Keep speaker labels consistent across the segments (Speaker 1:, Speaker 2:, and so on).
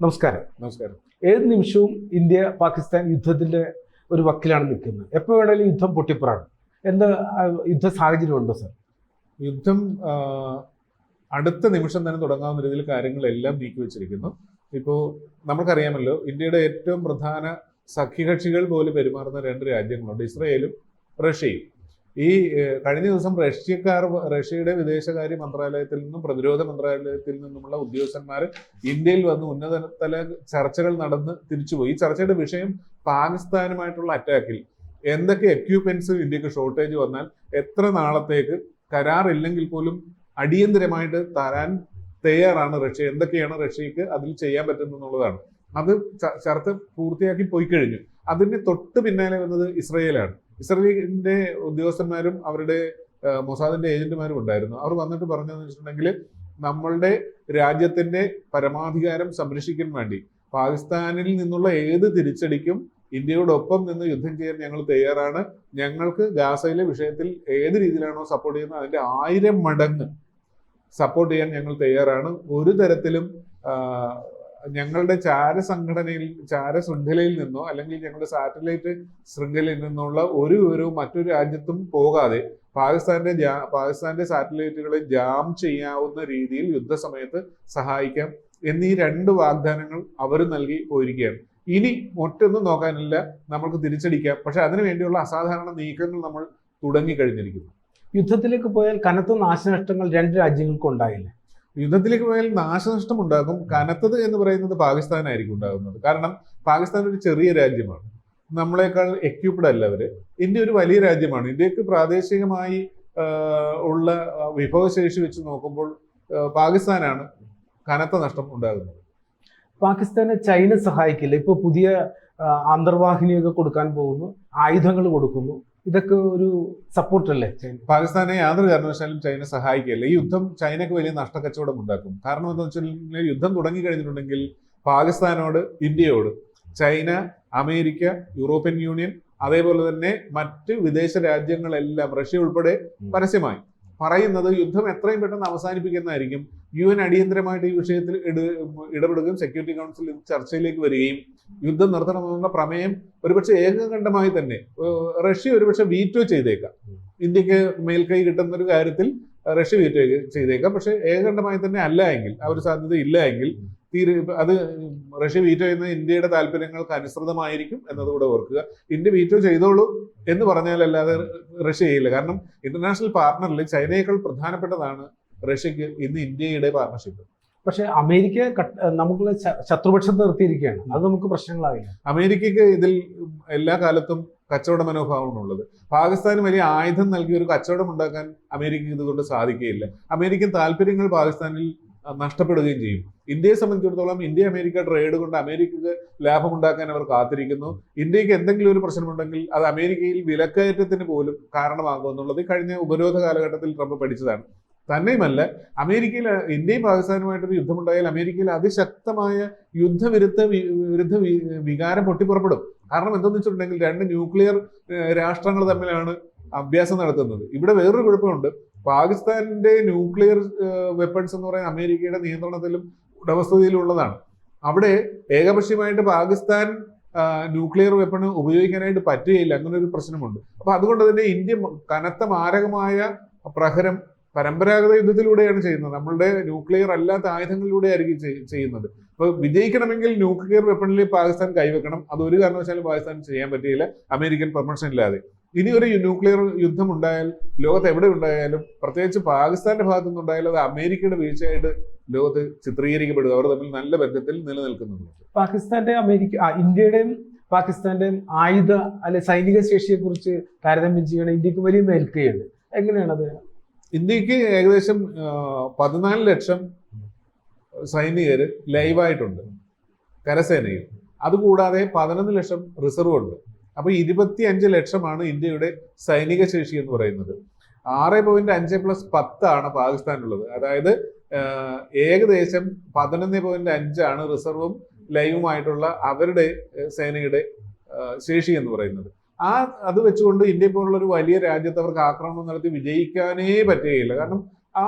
Speaker 1: നമസ്കാരം.
Speaker 2: നമസ്കാരം.
Speaker 1: ഏത് നിമിഷവും ഇന്ത്യ പാകിസ്ഥാൻ യുദ്ധത്തിന്റെ ഒരു വക്കിലാണ് നിൽക്കുന്നത്. എപ്പോൾ വേണമെങ്കിലും യുദ്ധം പൊട്ടിപ്പുറാണ് എന്താ യുദ്ധ സാഹചര്യം ഉണ്ടോ സർ?
Speaker 2: യുദ്ധം അടുത്ത നിമിഷം തന്നെ തുടങ്ങാവുന്ന രീതിയിൽ കാര്യങ്ങളെല്ലാം നീക്കി വെച്ചിരിക്കുന്നു. ഇപ്പോൾ നമുക്കറിയാമല്ലോ ഇന്ത്യയുടെ ഏറ്റവും പ്രധാന സഖ്യകക്ഷികൾ പോലും പെരുമാറുന്ന രണ്ട് രാജ്യങ്ങളുണ്ട്. ഇസ്രയേലും റഷ്യയും. ഈ കഴിഞ്ഞ ദിവസം റഷ്യക്കാർ റഷ്യയുടെ വിദേശകാര്യ മന്ത്രാലയത്തിൽ നിന്നും പ്രതിരോധ മന്ത്രാലയത്തിൽ നിന്നുമുള്ള ഉദ്യോഗസ്ഥന്മാർ ഇന്ത്യയിൽ വന്ന് ഉന്നതതല ചർച്ചകൾ നടന്ന് തിരിച്ചുപോയി. ഈ ചർച്ചയുടെ വിഷയം പാകിസ്ഥാനുമായിട്ടുള്ള അറ്റാക്കിൽ. എന്തൊക്കെ എക്യുപ്മെന്റ്സ് ഇന്ത്യയ്ക്ക് ഷോർട്ടേജ് വന്നാൽ എത്ര നാളത്തേക്ക് കരാറില്ലെങ്കിൽ പോലും അടിയന്തരമായിട്ട് തരാൻ തയ്യാറാണ് റഷ്യ. എന്തൊക്കെയാണ് റഷ്യക്ക് അതിൽ ചെയ്യാൻ പറ്റുന്നതെന്നുള്ളതാണ് അത് ചർച്ച പൂർത്തിയാക്കി പോയി കഴിഞ്ഞു അതിന് തൊട്ട് പിന്നാലെ വന്നത് ഇസ്രയേലാണ്. ഇസ്രയേലിന്റെ ഉദ്യോഗസ്ഥന്മാരും അവരുടെ മൊസാദിന്റെ ഏജന്റുമാരും ഉണ്ടായിരുന്നു. അവർ വന്നിട്ട് പറഞ്ഞതെന്ന് വെച്ചിട്ടുണ്ടെങ്കിൽ നമ്മളുടെ രാജ്യത്തിന്റെ പരമാധികാരം സംരക്ഷിക്കാൻ വേണ്ടി പാകിസ്ഥാനിൽ നിന്നുള്ള ഏത് തിരിച്ചടിക്കും ഇന്ത്യയോടൊപ്പം നിന്ന് യുദ്ധം ചെയ്യാൻ ഞങ്ങൾ തയ്യാറാണ്. ഞങ്ങൾക്ക് ഗാസയിലെ വിഷയത്തിൽ ഏത് രീതിയിലാണോ സപ്പോർട്ട് ചെയ്യുന്നത് അതിന്റെ ആയിരം മടങ്ങ് സപ്പോർട്ട് ചെയ്യാൻ ഞങ്ങൾ തയ്യാറാണ്. ഒരു തരത്തിലും ഞങ്ങളുടെ ചാര സംഘടനയിൽ ചാര ശൃംഖലയിൽ നിന്നോ അല്ലെങ്കിൽ ഞങ്ങളുടെ സാറ്റലൈറ്റ് ശൃംഖലയിൽ നിന്നുള്ള ഒരു വിവരവും മറ്റൊരു രാജ്യത്തും പോകാതെ പാകിസ്ഥാന്റെ പാകിസ്ഥാന്റെ സാറ്റലൈറ്റുകളെ ജാം ചെയ്യാവുന്ന രീതിയിൽ യുദ്ധസമയത്ത് സഹായിക്കാം എന്നീ രണ്ട് വാഗ്ദാനങ്ങൾ അവർ നൽകി പോയിരിക്കുകയാണ്. ഇനി ഒറ്റൊന്നും നോക്കാനില്ല നമ്മൾക്ക് തിരിച്ചടിക്കാം. പക്ഷെ അതിനു വേണ്ടിയുള്ള അസാധാരണ നീക്കങ്ങൾ നമ്മൾ തുടങ്ങി കഴിഞ്ഞിരിക്കുന്നു
Speaker 1: യുദ്ധത്തിലേക്ക് പോയാൽ കനത്ത നാശനഷ്ടങ്ങൾ രണ്ട് രാജ്യങ്ങൾക്കും ഉണ്ടായില്ല?
Speaker 2: യുദ്ധത്തിലേക്ക് പോയാൽ നാശനഷ്ടം ഉണ്ടാകും. കനത്തത് എന്ന് പറയുന്നത് പാകിസ്ഥാനായിരിക്കും ഉണ്ടാകുന്നത്. കാരണം പാകിസ്ഥാൻ ഒരു ചെറിയ രാജ്യമാണ്. നമ്മളെക്കാൾ എക്യൂപ്ഡ് അല്ല അവർ. ഇന്ത്യ ഒരു വലിയ രാജ്യമാണ്. ഇന്ത്യയ്ക്ക് പ്രാദേശികമായി ഉള്ള വിഭവശേഷി വെച്ച് നോക്കുമ്പോൾ പാകിസ്ഥാനാണ് കനത്ത നഷ്ടം ഉണ്ടാകുന്നത്.
Speaker 1: പാകിസ്ഥാന് ചൈന സഹായിക്കില്ല. ഇപ്പോൾ പുതിയ അന്തർവാഹിനിയൊക്കെ കൊടുക്കാൻ പോകുന്നു. ആയുധങ്ങൾ കൊടുക്കുന്നു. ഇതൊക്കെ ഒരു സപ്പോർട്ടല്ലേ അല്ലേ?
Speaker 2: പാകിസ്ഥാനെ യാതൊരു കാരണവശാലും ചൈന സഹായിക്കില്ല ഈ യുദ്ധം ചൈനക്ക് വലിയ നഷ്ടക്കച്ചവടം ഉണ്ടാക്കും കാരണം എന്താ വെച്ചാൽ യുദ്ധം തുടങ്ങി കഴിഞ്ഞിട്ടുണ്ടെങ്കിൽ പാകിസ്ഥാനോട് ഇന്ത്യയോട് ചൈന അമേരിക്ക യൂറോപ്യൻ യൂണിയൻ അതേപോലെ തന്നെ മറ്റ് വിദേശ രാജ്യങ്ങളെല്ലാം റഷ്യ ഉൾപ്പെടെ പരസ്യമായി പറയുന്നത് യുദ്ധം എത്രയും പെട്ടെന്ന് അവസാനിപ്പിക്കുന്നതായിരിക്കും. യു എൻ അടിയന്തരമായിട്ട് ഈ വിഷയത്തിൽ ഇട- ഇടപെടുകയും സെക്യൂരിറ്റി കൗൺസിൽ ചർച്ചയിലേക്ക് വരികയും യുദ്ധം നിർത്തണമെന്നുള്ള പ്രമേയം ഒരുപക്ഷെ ഏകകണ്ഠമായി തന്നെ റഷ്യ ഒരുപക്ഷെ വീറ്റോ ചെയ്തേക്കാം. ഇന്ത്യയ്ക്ക് മേൽക്കൈ കിട്ടുന്ന ഒരു കാര്യത്തിൽ റഷ്യ വീറ്റോ ചെയ്തേക്കാം. പക്ഷെ ഏകകണ്ഠമായി തന്നെ അല്ല എങ്കിൽ ആ ഒരു സാധ്യത ഇല്ല എങ്കിൽ തീരെ അത് റഷ്യ വീറ്റോ ചെയ്യുന്നത് ഇന്ത്യയുടെ താല്പര്യങ്ങൾക്ക് അനുസൃതമായിരിക്കും എന്നതുകൂടെ ഓർക്കുക. ഇന്ത്യ വീറ്റോ ചെയ്തോളൂ എന്ന് പറഞ്ഞാലല്ലാതെ റഷ്യ ചെയ്യില്ല. കാരണം ഇന്റർനാഷണൽ പാർട്ണറിൽ ചൈനയേക്കാൾ പ്രധാനപ്പെട്ടതാണ് റഷ്യക്ക് ഇന്ന് ഇന്ത്യയുടെ പാർട്ണർഷിപ്പ്
Speaker 1: പക്ഷേ അമേരിക്ക നമുക്ക് ശത്രുപക്ഷം ശത്രുപക്ഷത്ത് നിർത്തിയിരിക്കുകയാണ്. അത് നമുക്ക് പ്രശ്നങ്ങളാവില്ല.
Speaker 2: അമേരിക്കയ്ക്ക് ഇതിൽ എല്ലാ കാലത്തും കച്ചവട മനോഭാവമാണ് ഉള്ളത്. പാകിസ്ഥാന് വലിയ ആയുധം നൽകി ഒരു കച്ചവടം ഉണ്ടാക്കാൻ അമേരിക്ക ഇതുകൊണ്ട് സാധിക്കുകയില്ല. അമേരിക്കൻ താല്പര്യങ്ങൾ പാകിസ്ഥാനിൽ നഷ്ടപ്പെടുകയും ചെയ്യും. ഇന്ത്യയെ സംബന്ധിച്ചിടത്തോളം ഇന്ത്യ അമേരിക്ക ട്രേഡ് കൊണ്ട് അമേരിക്കക്ക് ലാഭമുണ്ടാക്കാൻ അവർ കാത്തിരിക്കുന്നു. ഇന്ത്യയ്ക്ക് എന്തെങ്കിലും ഒരു പ്രശ്നമുണ്ടെങ്കിൽ അത് അമേരിക്കയിൽ വിലക്കയറ്റത്തിന് പോലും കാരണമാകുമെന്നുള്ളത് കഴിഞ്ഞ ഉപരോധ കാലഘട്ടത്തിൽ ട്രംപ് പഠിച്ചതാണ്. തന്നെയുമല്ല അമേരിക്കയിൽ ഇന്ത്യയും പാകിസ്ഥാനുമായിട്ടൊരു യുദ്ധമുണ്ടായാൽ അമേരിക്കയിൽ അതിശക്തമായ യുദ്ധവിരുദ്ധ വിരുദ്ധ വികാരം പൊട്ടിപ്പുറപ്പെടും. കാരണം എന്തെന്ന് വെച്ചിട്ടുണ്ടെങ്കിൽ രണ്ട് ന്യൂക്ലിയർ രാഷ്ട്രങ്ങൾ തമ്മിലാണ് അഭ്യാസം നടത്തുന്നത്. ഇവിടെ വേറൊരു കുഴപ്പമുണ്ട്. പാകിസ്ഥാനിന്റെ ന്യൂക്ലിയർ വെപ്പൺസ് എന്ന് പറയുന്നത് അമേരിക്കയുടെ നിയന്ത്രണത്തിലും ഉടമസ്ഥതയിലും ഉള്ളതാണ് അവിടെ ഏകപക്ഷീയമായിട്ട് പാകിസ്ഥാൻ ന്യൂക്ലിയർ വെപ്പൺ ഉപയോഗിക്കാനായിട്ട് പറ്റുകയില്ല. അങ്ങനെ ഒരു പ്രശ്നമുണ്ട്. അപ്പൊ അതുകൊണ്ട് തന്നെ ഇന്ത്യ കനത്ത മാരകമായ പ്രഹരം പരമ്പരാഗത യുദ്ധത്തിലൂടെയാണ് ചെയ്യുന്നത്. നമ്മളുടെ ന്യൂക്ലിയർ അല്ലാത്ത ആയുധങ്ങളിലൂടെ ആയിരിക്കും ചെയ്- ചെയ്യുന്നത്. അപ്പൊ വിജയിക്കണമെങ്കിൽ ന്യൂക്ലിയർ വെപ്പണിൽ പാകിസ്ഥാൻ കൈവെക്കണം. അത് ഒരു കാരണവശാലും പാകിസ്ഥാൻ ചെയ്യാൻ പറ്റിയില്ല. അമേരിക്കൻ പെർമിഷൻ ഇല്ലാതെ. ഇനി ഒരു ന്യൂക്ലിയർ യുദ്ധം ഉണ്ടായാൽ ലോകത്ത് എവിടെ ഉണ്ടായാലും പ്രത്യേകിച്ച് പാകിസ്ഥാന്റെ ഭാഗത്തു നിന്നുണ്ടായാലും അത് അമേരിക്കയുടെ വീഴ്ചയായിട്ട് ലോകത്ത് ചിത്രീകരിക്കപ്പെടുക അവർ തമ്മിൽ നല്ല ബന്ധത്തിൽ നിലനിൽക്കുന്നുണ്ട്.
Speaker 1: പാകിസ്ഥാന്റെ അമേരിക്ക ഇന്ത്യയുടെയും പാകിസ്ഥാന്റെയും ആയുധ അല്ലെ സൈനിക ശേഷിയെ കുറിച്ച് താരതമ്യം ചെയ്യണ ഇന്ത്യയ്ക്ക് വലിയ മേൽക്കുകയുണ്ട് എങ്ങനെയാണത്
Speaker 2: ഇന്ത്യയ്ക്ക് ഏകദേശം പതിനാല് ലക്ഷം സൈനികർ ലൈവായിട്ടുണ്ട്. കരസേനയിൽ. അതുകൂടാതെ പതിനൊന്ന് ലക്ഷം റിസർവ് ഉണ്ട് അപ്പൊ ഇരുപത്തി അഞ്ച് ലക്ഷമാണ് ഇന്ത്യയുടെ സൈനിക ശേഷി എന്ന് പറയുന്നത്. ആറ് പോയിന്റ് അഞ്ച് പ്ലസ് പത്താണ് പാകിസ്ഥാനുള്ളത്. അതായത് ഏകദേശം പതിനൊന്ന് പോയിന്റ് അഞ്ചാണ് റിസർവും ലൈവുമായിട്ടുള്ള അവരുടെ സേനയുടെ ശേഷി എന്ന് പറയുന്നത്. ആ അത് വെച്ചുകൊണ്ട് ഇന്ത്യ പോലുള്ള ഒരു വലിയ രാജ്യത്ത് അവർക്ക് ആക്രമണം നടത്തി വിജയിക്കാനേ പറ്റുകയില്ല. കാരണം ആ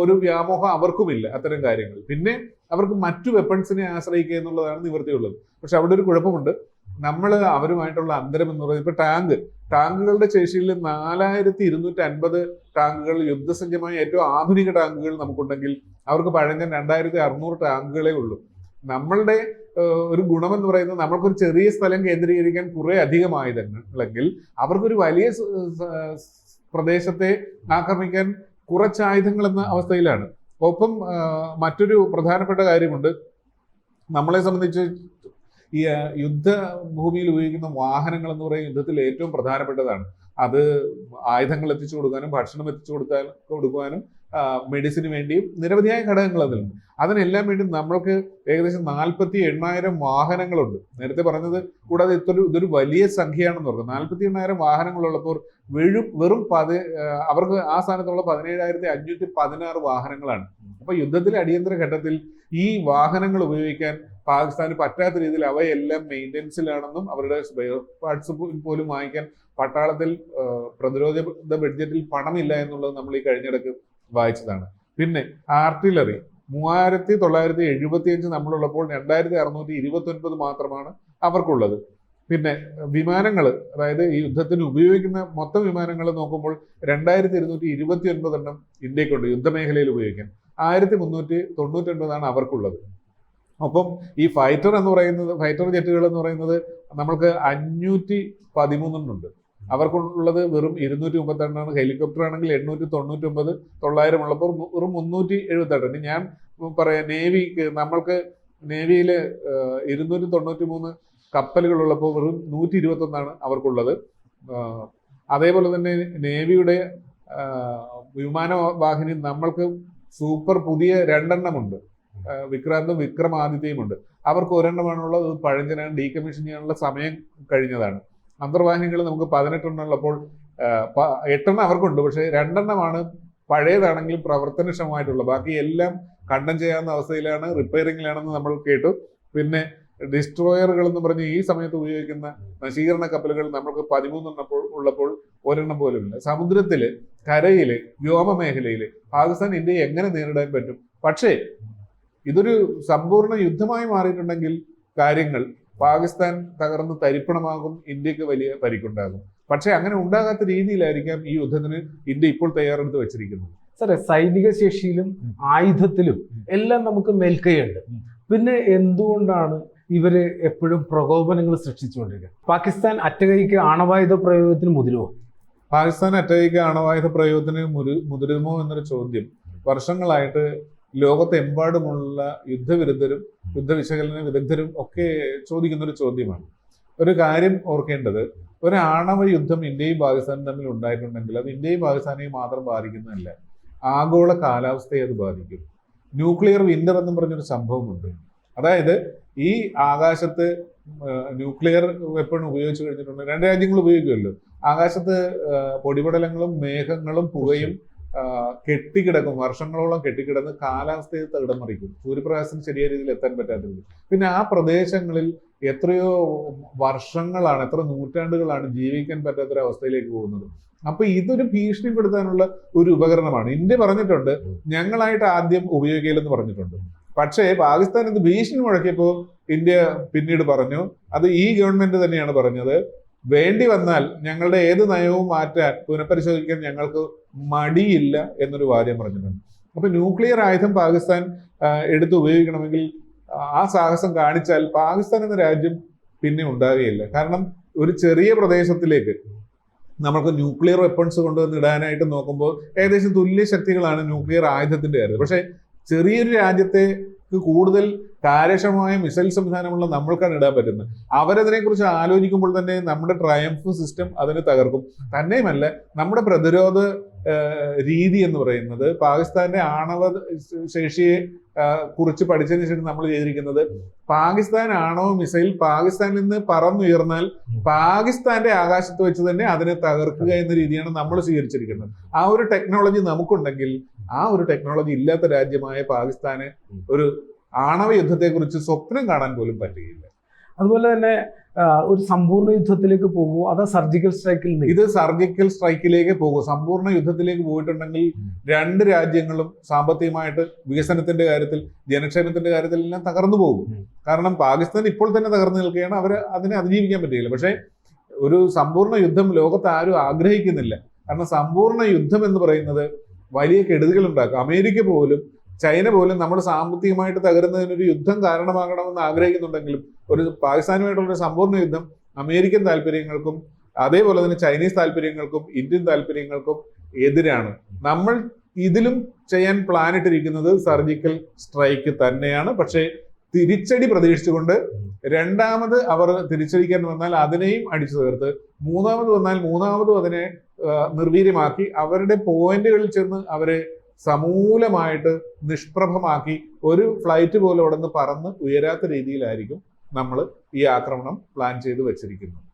Speaker 2: ഒരു വ്യാമോഹം അവർക്കുമില്ല അത്തരം കാര്യങ്ങൾ പിന്നെ അവർക്ക് മറ്റു വെപ്പൺസിനെ ആശ്രയിക്കുക എന്നുള്ളതാണ് നിവൃത്തിയുള്ളത്. പക്ഷെ അവിടെ ഒരു കുഴപ്പമുണ്ട്. നമ്മൾ അവരുമായിട്ടുള്ള അന്തരം എന്ന് പറയുന്നത് ഇപ്പൊ ടാങ്ക്. ടാങ്കുകളുടെ ശേഷിയിൽ നാലായിരത്തി ഇരുന്നൂറ്റി അൻപത് ടാങ്കുകൾ യുദ്ധസജ്ജമായ ഏറ്റവും ആധുനിക ടാങ്കുകൾ നമുക്കുണ്ടെങ്കിൽ അവർക്ക് പഴഞ്ഞ രണ്ടായിരത്തി അറുന്നൂറ് ടാങ്കുകളേ ഉള്ളൂ. നമ്മളുടെ ഒരു ഗുണം എന്ന് പറയുന്നത് നമ്മൾക്കൊരു ചെറിയ സ്ഥലം കേന്ദ്രീകരിക്കാൻ കുറെ അധികം അവർക്കൊരു വലിയ പ്രദേശത്തെ ആക്രമിക്കാൻ കുറച്ച് ആയുധങ്ങൾ എന്ന അവസ്ഥയിലാണ്. ഒപ്പം മറ്റൊരു പ്രധാനപ്പെട്ട കാര്യമുണ്ട്. നമ്മളെ സംബന്ധിച്ച് ഈ യുദ്ധ യുദ്ധഭൂമിയിൽ ഉപയോഗിക്കുന്ന വാഹനങ്ങൾ എന്ന് പറയുന്നത് യുദ്ധത്തിൽ ഏറ്റവും പ്രധാനപ്പെട്ടതാണ്. അത് ആയുധങ്ങൾ എത്തിച്ചു കൊടുക്കാനും ഭക്ഷണം എത്തിച്ചു കൊടുക്കാൻ കൊടുക്കുവാനും മെഡിസിന് വേണ്ടിയും നിരവധിയായ ഘടകങ്ങൾ അതിലുണ്ട് അതിനെല്ലാം വേണ്ടി നമ്മൾക്ക് ഏകദേശം നാൽപ്പത്തി എണ്ണായിരം വാഹനങ്ങളുണ്ട്. നേരത്തെ പറഞ്ഞത് കൂടാതെ ഇതൊരു ഇതൊരു വലിയ സംഖ്യയാണെന്ന് പറഞ്ഞു നാൽപ്പത്തി എണ്ണായിരം വാഹനങ്ങളുള്ളപ്പോൾ വെഴും വെറും പതി അവർക്ക് ആ സ്ഥാനത്തുള്ള പതിനേഴായിരത്തി അഞ്ഞൂറ്റി പതിനാറ് വാഹനങ്ങളാണ്. അപ്പൊ യുദ്ധത്തിലെ അടിയന്തര ഘട്ടത്തിൽ ഈ വാഹനങ്ങൾ ഉപയോഗിക്കാൻ പാകിസ്ഥാന് പറ്റാത്ത രീതിയിൽ അവയെല്ലാം മെയിന്റനൻസിലാണെന്നും അവരുടെ സ്പെയർ പാർട്സ് പോലും വാങ്ങിക്കാൻ പട്ടാളത്തിൽ പ്രതിരോധ ബഡ്ജറ്റിൽ പണമില്ല എന്നുള്ളത് നമ്മൾ ഈ കഴിഞ്ഞിടക്ക് വായിച്ചതാണ്. പിന്നെ ആർട്ടിലറി മൂവായിരത്തി തൊള്ളായിരത്തി എഴുപത്തി അഞ്ച് നമ്മളുള്ളപ്പോൾ രണ്ടായിരത്തി അറുന്നൂറ്റി ഇരുപത്തി ഒൻപത് മാത്രമാണ് അവർക്കുള്ളത്. പിന്നെ വിമാനങ്ങൾ അതായത് ഈ യുദ്ധത്തിന് ഉപയോഗിക്കുന്ന മൊത്തം വിമാനങ്ങൾ നോക്കുമ്പോൾ രണ്ടായിരത്തി ഇരുന്നൂറ്റി ഇരുപത്തി ഒൻപത് എണ്ണം ഇന്ത്യക്കുണ്ട് യുദ്ധമേഖലയിൽ ഉപയോഗിക്കാൻ. ആയിരത്തി മുന്നൂറ്റി തൊണ്ണൂറ്റി ഒൻപതാണ് അവർക്കുള്ളത്. ഒപ്പം ഈ ഫൈറ്റർ എന്ന് പറയുന്നത് ഫൈറ്റർ ജെറ്റുകൾ എന്ന് പറയുന്നത് നമ്മൾക്ക് അഞ്ഞൂറ്റി പതിമൂന്നെണ്ണുണ്ട് അവർക്കുള്ളത് വെറും ഇരുന്നൂറ്റി മുപ്പത്തി എണ്ണാണ് ഹെലികോപ്റ്റർ ആണെങ്കിൽ എണ്ണൂറ്റി തൊണ്ണൂറ്റി ഒമ്പത് തൊള്ളായിരം ഉള്ളപ്പോൾ വെറും മുന്നൂറ്റി എഴുപത്തി എട്ട് ഞാൻ പറയാം നേവിക്ക് നമ്മൾക്ക് നേവിയിൽ ഇരുന്നൂറ്റി തൊണ്ണൂറ്റി മൂന്ന് കപ്പലുകൾ ഉള്ളപ്പോൾ വെറും നൂറ്റി ഇരുപത്തി ഒന്നാണ് അവർക്കുള്ളത് അതേപോലെ തന്നെ നേവിയുടെ വിമാനവാഹിനി നമ്മൾക്ക് സൂപ്പർ പുതിയ രണ്ടെണ്ണമുണ്ട്. വിക്രാന്തും വിക്രമാദിത്യയും ഉണ്ട് അവർക്ക് ഒരെണ്ണമാണുള്ളത് പഴഞ്ചനാണ് ഡീകമ്മീഷൻ ചെയ്യാനുള്ള സമയം കഴിഞ്ഞതാണ്. അന്തർവാഹിനികൾ നമുക്ക് പതിനെട്ടെണ്ണം ഉള്ളപ്പോൾ എട്ടെണ്ണം അവർക്കുണ്ട്. പക്ഷേ രണ്ടെണ്ണമാണ് പഴയതാണെങ്കിലും പ്രവർത്തനക്ഷമമായിട്ടുള്ള. ബാക്കി എല്ലാം കണ്ടം ചെയ്യാവുന്ന അവസ്ഥയിലാണ് റിപ്പയറിംഗിലാണെന്ന് നമ്മൾ കേട്ടു. പിന്നെ ഡിസ്ട്രോയറുകൾ എന്ന് പറഞ്ഞ് ഈ സമയത്ത് ഉപയോഗിക്കുന്ന നശീകരണ കപ്പലുകൾ നമ്മൾക്ക് പതിമൂന്നെണ്ണപ്പോൾ ഉള്ളപ്പോൾ ഒരെണ്ണം പോലും ഇല്ല സമുദ്രത്തിൽ കരയിൽ വ്യോമ മേഖലയിൽ പാകിസ്ഥാൻ ഇന്ത്യയെ എങ്ങനെ നേരിടാൻ പറ്റും? പക്ഷേ ഇതൊരു സമ്പൂർണ യുദ്ധമായി മാറിയിട്ടുണ്ടെങ്കിൽ കാര്യങ്ങൾ പാകിസ്ഥാൻ തകർന്ന് തരിപ്പണമാകും ഇന്ത്യയ്ക്ക് വലിയ പരിക്കുണ്ടാകും. പക്ഷേ അങ്ങനെ ഉണ്ടാകാത്ത രീതിയിലായിരിക്കാം ഈ യുദ്ധത്തിന് ഇന്ത്യ ഇപ്പോൾ തയ്യാറെടുത്ത് വെച്ചിരിക്കുന്നത്.
Speaker 1: സാറേ സൈനിക ശേഷിയിലും ആയുധത്തിലും എല്ലാം നമുക്ക് മേൽക്കൈയുണ്ട്. പിന്നെ എന്തുകൊണ്ടാണ് ഇവർ എപ്പോഴും പ്രകോപനങ്ങൾ സൃഷ്ടിച്ചുകൊണ്ടിരിക്കുക? പാകിസ്ഥാൻ അറ്റകൈക്ക് ആണവായുധ പ്രയോഗത്തിന് മുതിരുമോ
Speaker 2: പാകിസ്ഥാൻ അറ്റകൈക്ക് ആണവായുധ പ്രയോഗത്തിന് മുരു മുതിരുമോ എന്നൊരു ചോദ്യം. വർഷങ്ങളായിട്ട് ലോകത്തെമ്പാടുമുള്ള യുദ്ധവിരുദ്ധരും യുദ്ധവിശകലന വിദഗ്ധരും ഒക്കെ ചോദിക്കുന്ന ഒരു ചോദ്യമാണ്. ഒരു കാര്യം ഓർക്കേണ്ടത് ഒരു ആണവ യുദ്ധം ഇന്ത്യയും പാകിസ്ഥാനും തമ്മിൽ ഉണ്ടായിട്ടുണ്ടെങ്കിൽ അത് ഇന്ത്യയും പാകിസ്ഥാനെയും മാത്രം ബാധിക്കുന്നതല്ല ആഗോള കാലാവസ്ഥയെ അത് ബാധിക്കും. ന്യൂക്ലിയർ വിന്റർ എന്ന് പറഞ്ഞൊരു സംഭവമുണ്ട്. അതായത് ഈ ആകാശത്ത് ന്യൂക്ലിയർ വെപ്പൺ ഉപയോഗിച്ച് കഴിഞ്ഞിട്ടുണ്ട്. രണ്ട് രാജ്യങ്ങൾ ഉപയോഗിക്കുമല്ലോ. ആകാശത്ത് പൊടിപടലങ്ങളും മേഘങ്ങളും പുകയും കെട്ടിക്കിടക്കും. വർഷങ്ങളോളം കെട്ടിക്കിടന്ന് കാലാവസ്ഥയെ തകിടം മറിക്കും സൂര്യപ്രകാശം ശരിയായ രീതിയിൽ എത്താൻ പറ്റാത്തത് പിന്നെ ആ പ്രദേശങ്ങളിൽ എത്രയോ വർഷങ്ങളാണ് എത്ര നൂറ്റാണ്ടുകളാണ് ജീവിക്കാൻ പറ്റാത്തൊരവസ്ഥയിലേക്ക് പോകുന്നത്. അപ്പൊ ഇതൊരു ഭീഷണിപ്പെടുത്താനുള്ള ഒരു ഉപകരണമാണ്. ഇന്ത്യ പറഞ്ഞിട്ടുണ്ട് ഞങ്ങളായിട്ട് ആദ്യം ഉപയോഗിക്കില്ലെന്ന് പറഞ്ഞിട്ടുണ്ട്. പക്ഷേ പാകിസ്ഥാൻ ഇത് ഭീഷണി മുഴക്കിയപ്പോൾ ഇന്ത്യ പിന്നീട് പറഞ്ഞു അത് ഈ ഗവൺമെന്റ് തന്നെയാണ് പറഞ്ഞത്. വേണ്ടി വന്നാൽ ഞങ്ങളുടെ ഏത് നയവും മാറ്റാൻ പുനഃപരിശോധിക്കാൻ ഞങ്ങൾക്ക് മടിയില്ല എന്നൊരു വാദ്യം പറഞ്ഞിട്ടുണ്ട്. അപ്പൊ ന്യൂക്ലിയർ ആയുധം പാകിസ്ഥാൻ എടുത്ത് ഉപയോഗിക്കണമെങ്കിൽ ആ സാഹസം കാണിച്ചാൽ പാകിസ്ഥാൻ എന്ന രാജ്യം പിന്നെ ഉണ്ടാകുകയില്ല. കാരണം ഒരു ചെറിയ പ്രദേശത്തിലേക്ക് നമ്മൾക്ക് ന്യൂക്ലിയർ വെപ്പൺസ് കൊണ്ടുവന്ന് ഇടാനായിട്ട് നോക്കുമ്പോൾ ഏകദേശം തുല്യ ശക്തികളാണ് ന്യൂക്ലിയർ ആയുധത്തിന്റെ കാര്യം പക്ഷേ ചെറിയൊരു രാജ്യത്തെ കൂടുതൽ കാര്യക്ഷമമായ മിസൈൽ സംവിധാനമുള്ള നമ്മൾക്കാണ് ഇടാൻ പറ്റുന്നത്. അവരതിനെ കുറിച്ച് ആലോചിക്കുമ്പോൾ തന്നെ നമ്മുടെ ട്രയംഫ് സിസ്റ്റം അതിനെ തകർക്കും. തന്നെയുമല്ല നമ്മുടെ പ്രതിരോധ രീതി എന്ന് പറയുന്നത് പാകിസ്ഥാന്റെ ആണവ ശേഷിയെ കുറിച്ച് പഠിച്ചതിന് ശേഷം നമ്മൾ ചെയ്തിരിക്കുന്നത് പാകിസ്ഥാൻ ആണവ മിസൈൽ പാകിസ്ഥാനിൽ നിന്ന് പറന്നുയർന്നാൽ പാകിസ്ഥാന്റെ ആകാശത്ത് വെച്ച് തന്നെ അതിനെ തകർക്കുക എന്ന രീതിയാണ് നമ്മൾ സ്വീകരിച്ചിരിക്കുന്നത്. ആ ഒരു ടെക്നോളജി നമുക്കുണ്ടെങ്കിൽ ആ ഒരു ടെക്നോളജി ഇല്ലാത്ത രാജ്യമായ പാകിസ്ഥാന് ഒരു ആണവ യുദ്ധത്തെക്കുറിച്ച് സ്വപ്നം കാണാൻ പോലും പറ്റുകയില്ല.
Speaker 1: അതുപോലെ തന്നെ ഒരു സമ്പൂർണ യുദ്ധത്തിലേക്ക് പോകുമോ അതോ സർജിക്കൽ സ്ട്രൈക്കിൽ
Speaker 2: ഇത് സർജിക്കൽ സ്ട്രൈക്കിലേക്ക് പോകും. സമ്പൂർണ യുദ്ധത്തിലേക്ക് പോയിട്ടുണ്ടെങ്കിൽ രണ്ട് രാജ്യങ്ങളും സാമ്പത്തികമായിട്ട് വികസനത്തിന്റെ കാര്യത്തിൽ ജനക്ഷേമത്തിന്റെ കാര്യത്തിൽ എല്ലാം തകർന്നു പോകും. കാരണം പാകിസ്ഥാൻ ഇപ്പോൾ തന്നെ തകർന്നു നിൽക്കുകയാണ്. അവർ അതിനെ അതിജീവിക്കാൻ പറ്റുകയില്ല. പക്ഷേ ഒരു സമ്പൂർണ യുദ്ധം ലോകത്ത് ആരും ആഗ്രഹിക്കുന്നില്ല. കാരണം സമ്പൂർണ യുദ്ധം എന്ന് പറയുന്നത് വലിയ കെടുതികൾ ഉണ്ടാക്കും. അമേരിക്ക പോലും ചൈന പോലും നമ്മൾ സാമ്പത്തികമായിട്ട് തകരുന്നതിനൊരു യുദ്ധം കാരണമാകണമെന്ന് ആഗ്രഹിക്കുന്നുണ്ടെങ്കിലും ഒരു പാകിസ്ഥാനുമായിട്ടുള്ള ഒരു സമ്പൂർണ യുദ്ധം അമേരിക്കൻ താല്പര്യങ്ങൾക്കും അതേപോലെ തന്നെ ചൈനീസ് താല്പര്യങ്ങൾക്കും ഇന്ത്യൻ താല്പര്യങ്ങൾക്കും എതിരാണ്. നമ്മൾ ഇതിലും ചെയ്യാൻ പ്ലാൻ ഇട്ടിരിക്കുന്നത് സർജിക്കൽ സ്ട്രൈക്ക് തന്നെയാണ്. പക്ഷേ തിരിച്ചടി പ്രതീക്ഷിച്ചുകൊണ്ട് രണ്ടാമത് അവർ തിരിച്ചടിക്കാൻ വന്നാൽ അതിനെയും അടിച്ചു തീർത്ത് മൂന്നാമത് വന്നാൽ മൂന്നാമതും അതിനെ നിർവീര്യമാക്കി അവരുടെ പോയിന്റുകളിൽ ചെന്ന് അവരെ സമൂലമായിട്ട് നിഷ്പ്രഭമാക്കി ഒരു ഫ്ലൈറ്റ് പോലെ അവിടെ നിന്ന് പറന്ന് ഉയരാത്ത രീതിയിലായിരിക്കും നമ്മൾ ഈ ആക്രമണം പ്ലാൻ ചെയ്ത് വെച്ചിരിക്കുന്നത്.